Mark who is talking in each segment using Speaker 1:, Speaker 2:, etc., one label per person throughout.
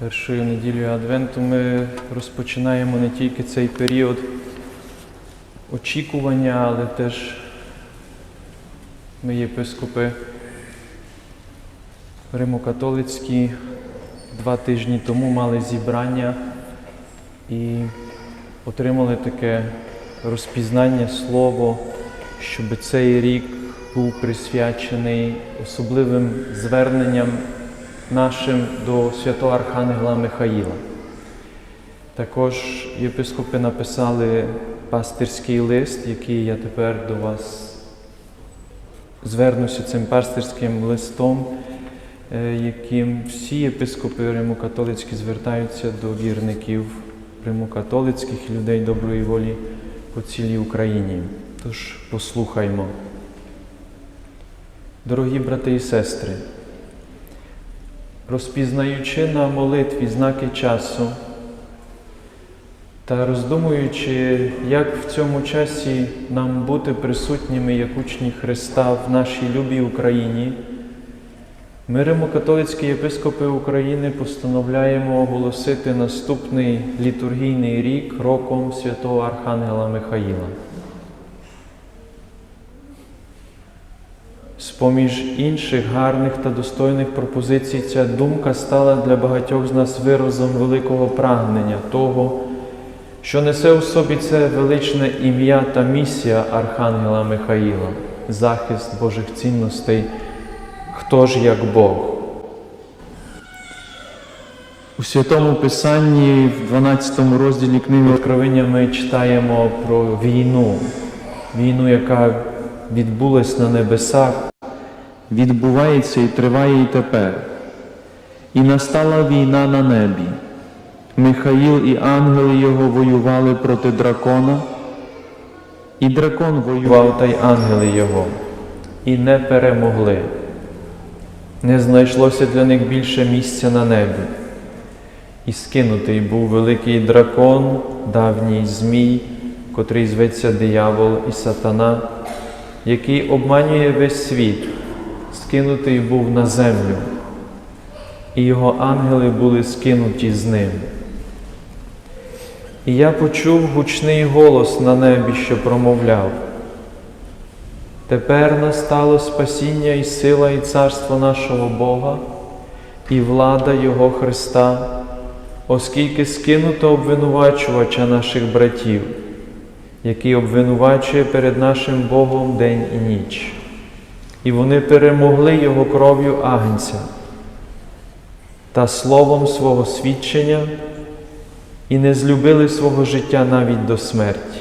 Speaker 1: Першою неділею Адвенту ми розпочинаємо не тільки цей період очікування, але теж ми, єпископи Римокатолицькі, два тижні тому мали зібрання і отримали таке розпізнання слово, щоб цей рік був присвячений особливим зверненням нашим до святого Архангела Михаїла. Також єпископи написали пастирський лист, який я тепер до вас звернуся цим пастирським листом, е, яким всі єпископи римокатолицькі звертаються до вірників римокатолицьких людей доброї волі по цілій Україні. Тож послухаймо. Дорогі брати і сестри, розпізнаючи на молитві знаки часу та роздумуючи, як в цьому часі нам бути присутніми як учні Христа в нашій любій Україні, ми, римокатолицькі єпископи України, постановляємо оголосити наступний літургійний рік роком святого Архангела Михаїла. З-поміж інших гарних та достойних пропозицій, ця думка стала для багатьох з нас виразом великого прагнення того, що несе у собі це величне ім'я та місія Архангела Михаїла, захист Божих цінностей, хто ж як Бог. У Святому Писанні в 12 розділі книги Откровення ми читаємо про війну, війну, яка відбулась на небесах, відбувається і триває і тепер. І настала війна на небі. Михаїл і ангели його воювали проти дракона, і дракон воював та й ангели його, і не перемогли. Не знайшлося для них більше місця на небі. І скинутий був великий дракон, давній Змій, котрий зветься диявол і сатана, який обманює весь світ, скинутий був на землю, і його ангели були скинуті з ним. І я почув гучний голос на небі, що промовляв. Тепер настало спасіння і сила, і царство нашого Бога, і влада Його Христа, оскільки скинуто обвинувачувача наших братів, який обвинувачує перед нашим Богом день і ніч. І вони перемогли Його кров'ю Агнця та словом свого свідчення і не злюбили свого життя навіть до смерті.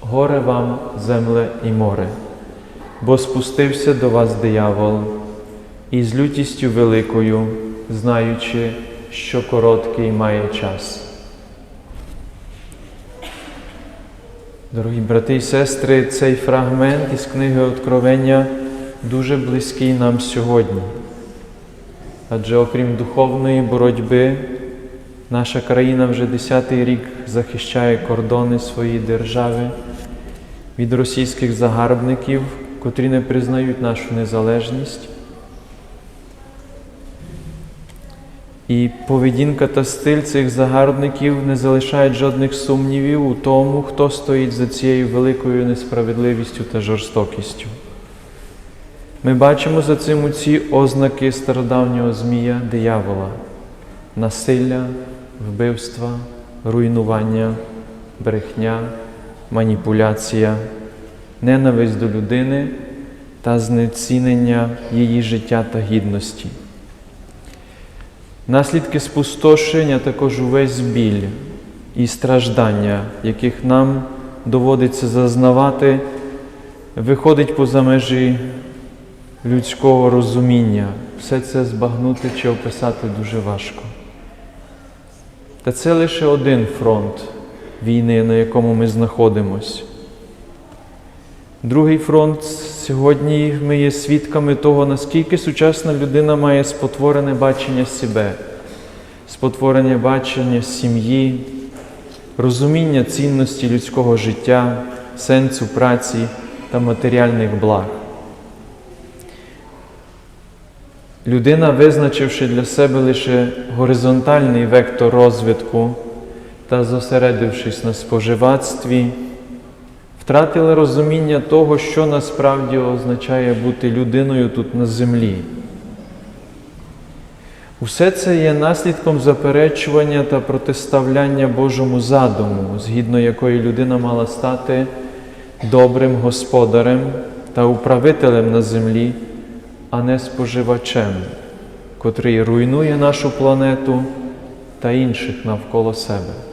Speaker 1: Горе вам, земле і море, бо спустився до вас диявол, і з лютістю великою, знаючи, що короткий має час. Дорогі брати і сестри, цей фрагмент із книги Откровення дуже близький нам сьогодні. Адже окрім духовної боротьби, наша країна вже десятий рік захищає кордони своєї держави від російських загарбників, котрі не признають нашу незалежність. І поведінка та стиль цих загарбників не залишають жодних сумнівів у тому, хто стоїть за цією великою несправедливістю та жорстокістю. Ми бачимо за цим ці ознаки стародавнього змія диявола, насилля, вбивства, руйнування, брехня, маніпуляція, ненависть до людини та знецінення її життя та гідності. Наслідки спустошення також увесь біль і страждання, яких нам доводиться зазнавати, виходить поза межі людського розуміння. Все це збагнути чи описати дуже важко. Та це лише один фронт війни, на якому ми знаходимося. Другий фронт сьогодні ми є свідками того, наскільки сучасна людина має спотворене бачення себе, спотворене бачення сім'ї, розуміння цінності людського життя, сенсу праці та матеріальних благ. Людина, визначивши для себе лише горизонтальний вектор розвитку та зосередившись на споживацтві, втратила розуміння того, що насправді означає бути людиною тут на землі. Усе це є наслідком заперечування та протиставляння Божому задуму, згідно якої людина мала стати добрим господарем та управителем на землі, а не споживачем, котрий руйнує нашу планету та інших навколо себе.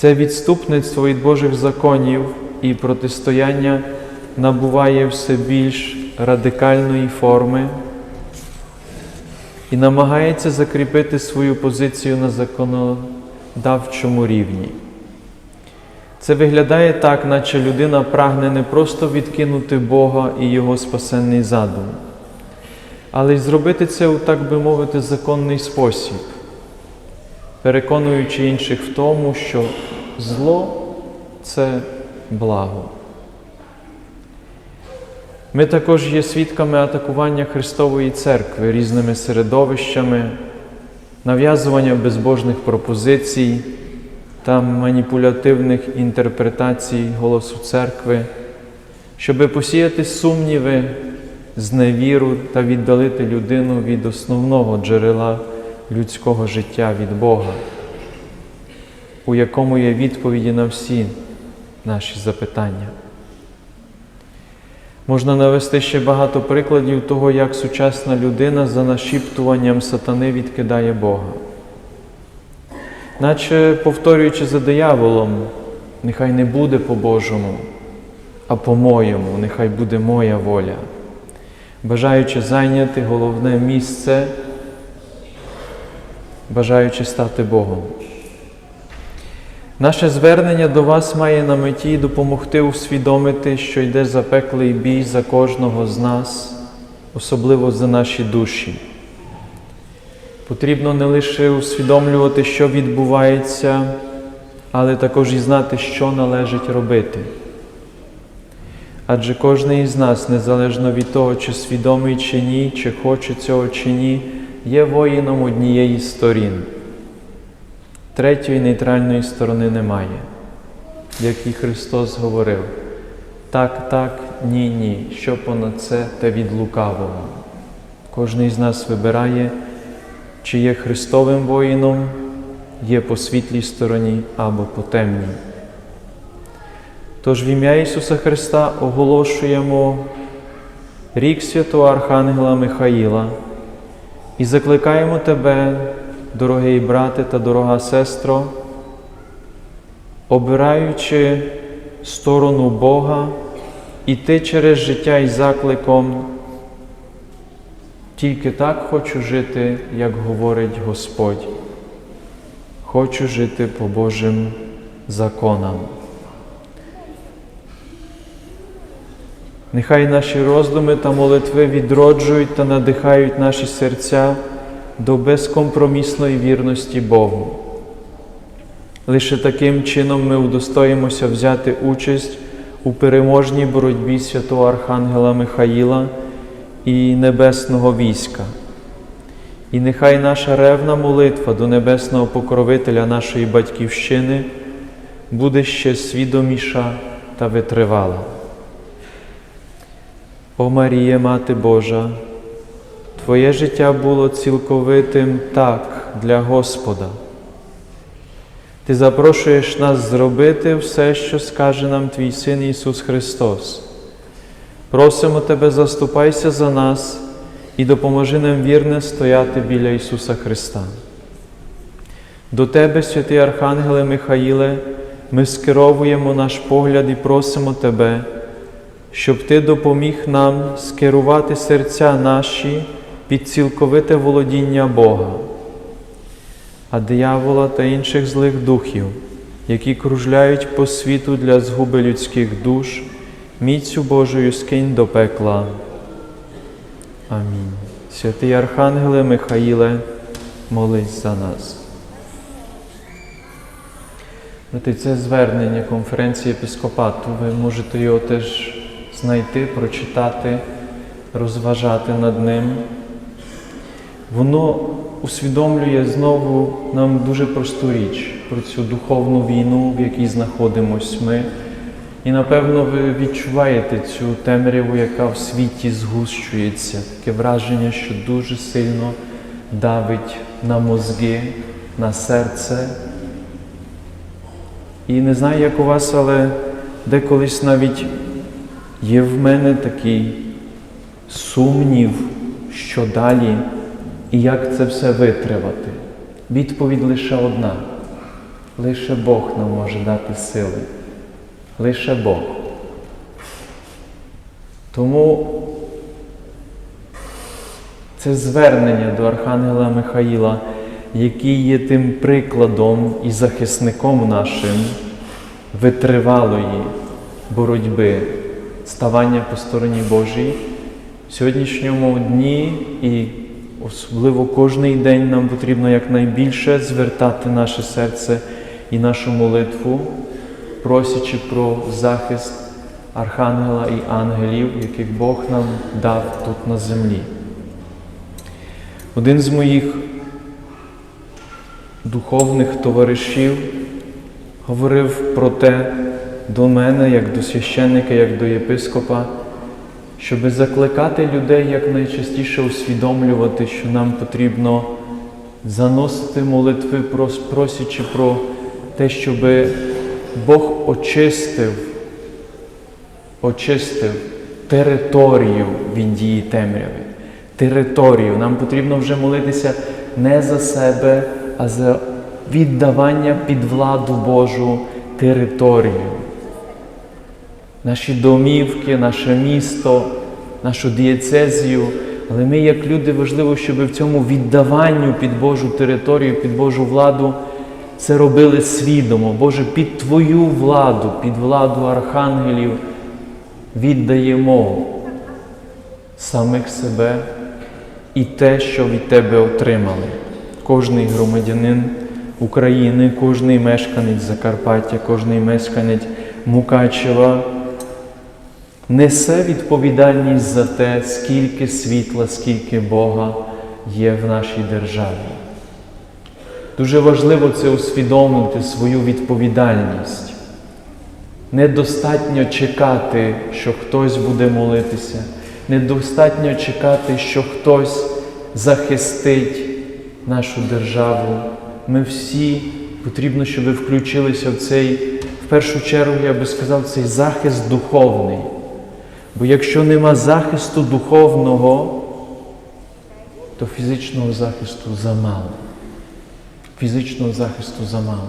Speaker 1: Це відступництво від Божих законів і протистояння набуває все більш радикальної форми і намагається закріпити свою позицію на законодавчому рівні. Це виглядає так, наче людина прагне не просто відкинути Бога і Його спасенний задум, але й зробити це у, так би мовити, законний спосіб, переконуючи інших в тому, що зло це благо. Ми також є свідками атакування Христової Церкви різними середовищами, нав'язування безбожних пропозицій та маніпулятивних інтерпретацій голосу церкви, щоби посіяти сумніви, зневіру та віддалити людину від основного джерела людського життя від Бога, у якому є відповіді на всі наші запитання. Можна навести ще багато прикладів того, як сучасна людина за нашіптуванням сатани відкидає Бога. Наче повторюючи за дияволом, нехай не буде по-божому, а по-моєму, нехай буде моя воля, бажаючи зайняти головне місце, бажаючи стати Богом. Наше звернення до вас має на меті допомогти усвідомити, що йде запеклий бій за кожного з нас, особливо за наші душі. Потрібно не лише усвідомлювати, що відбувається, але також і знати, що належить робити. Адже кожен із нас, незалежно від того, чи свідомий чи ні, чи хоче цього чи ні, є воїном однієї з сторін. Третьої нейтральної сторони немає, як і Христос говорив, так, так, ні, ні, що понад це та від лукавого. Кожен із нас вибирає, чи є Христовим воїном, є по світлій стороні або по темній. Тож в ім'я Ісуса Христа оголошуємо рік святого Архангела Михаїла і закликаємо Тебе дорогий брате та дорога сестро, обираючи сторону Бога, іти через життя із закликом, тільки так хочу жити, як говорить Господь. Хочу жити по Божим законам. Нехай наші роздуми та молитви відроджують та надихають наші серця до безкомпромісної вірності Богу. Лише таким чином ми удостоїмося взяти участь у переможній боротьбі святого Архангела Михаїла і небесного війська. І нехай наша ревна молитва до небесного покровителя нашої Батьківщини буде ще свідоміша та витривала. О Марія, Мати Божа! Твоє життя було цілковитим так для Господа. Ти запрошуєш нас зробити все, що скаже нам Твій Син Ісус Христос. Просимо Тебе, заступайся за нас і допоможи нам вірно стояти біля Ісуса Христа. До Тебе, святий Архангеле Михаїле, ми скеровуємо наш погляд і просимо Тебе, щоб Ти допоміг нам скерувати серця наші під цілковите володіння Бога, а диявола та інших злих духів, які кружляють по світу для згуби людських душ, міцю Божою скинь до пекла. Амінь. Святий Архангеле Михаїле, молись за нас. Це звернення конференції епіскопату. Ви можете його теж знайти, прочитати, розважати над ним. воно усвідомлює знову нам дуже просту річ про цю духовну війну, в якій знаходимось ми. І напевно ви відчуваєте цю темряву, яка в світі згущується, таке враження, що дуже сильно давить на мозги, на серце. І не знаю, як у вас, але деколись навіть є в мене такий сумнів, що далі і як це все витривати. Відповідь лише одна. Лише Бог нам може дати сили. Лише Бог. Тому це звернення до Архангела Михаїла, який є тим прикладом і захисником нашим витривалої боротьби, ставання по стороні Божій. В сьогоднішньому дні і особливо кожний день нам потрібно якнайбільше звертати наше серце і нашу молитву, просячи про захист Архангела і ангелів, яких Бог нам дав тут на землі. Один з моїх духовних товаришів говорив про те до мене, як до священника, як до єпископа, щоб закликати людей якнайчастіше усвідомлювати, що нам потрібно заносити молитви, просячи про те, щоб Бог очистив, очистив територію від дії темряви. Територію. Нам потрібно вже молитися не за себе, а за віддавання під владу Божу територію. Наші домівки, наше місто, нашу дієцезію. Але ми, як люди, важливо, щоб в цьому віддаванню під Божу територію, під Божу владу це робили свідомо. Боже, під Твою владу, під владу архангелів віддаємо самих себе і те, що від Тебе отримали. Кожний громадянин України, кожний мешканець Закарпаття, кожний мешканець Мукачева несе відповідальність за те, скільки світла, скільки Бога є в нашій державі. Дуже важливо це усвідомити свою відповідальність. Недостатньо чекати, що хтось буде молитися, недостатньо чекати, що хтось захистить нашу державу. Ми всі потрібно, щоб ви включилися в цей, в першу чергу, я би сказав, цей захист духовний. Бо якщо нема захисту духовного, то фізичного захисту замало. Фізичного захисту замало.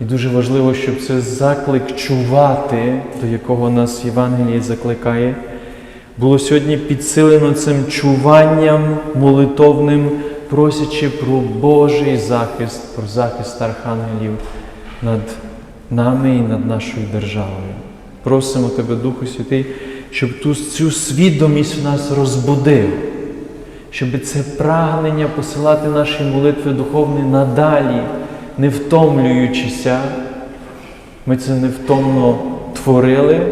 Speaker 1: І дуже важливо, щоб це заклик чувати, до якого нас Євангеліє закликає, було сьогодні підсилено цим чуванням молитовним, просячи про Божий захист, про захист архангелів над нами і над нашою державою. Просимо Тебе, Духу Святий, щоб ту цю свідомість в нас розбудив, щоб це прагнення посилати наші молитви духовні надалі, не втомлюючися. Ми це невтомно творили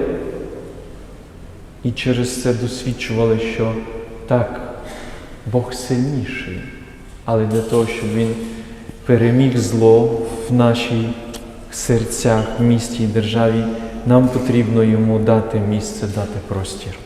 Speaker 1: і через це досвідчували, що так, Бог сильніший, але для того, щоб Він переміг зло в нашій серцях, в місті і державі, нам потрібно йому дати місце, дати простір.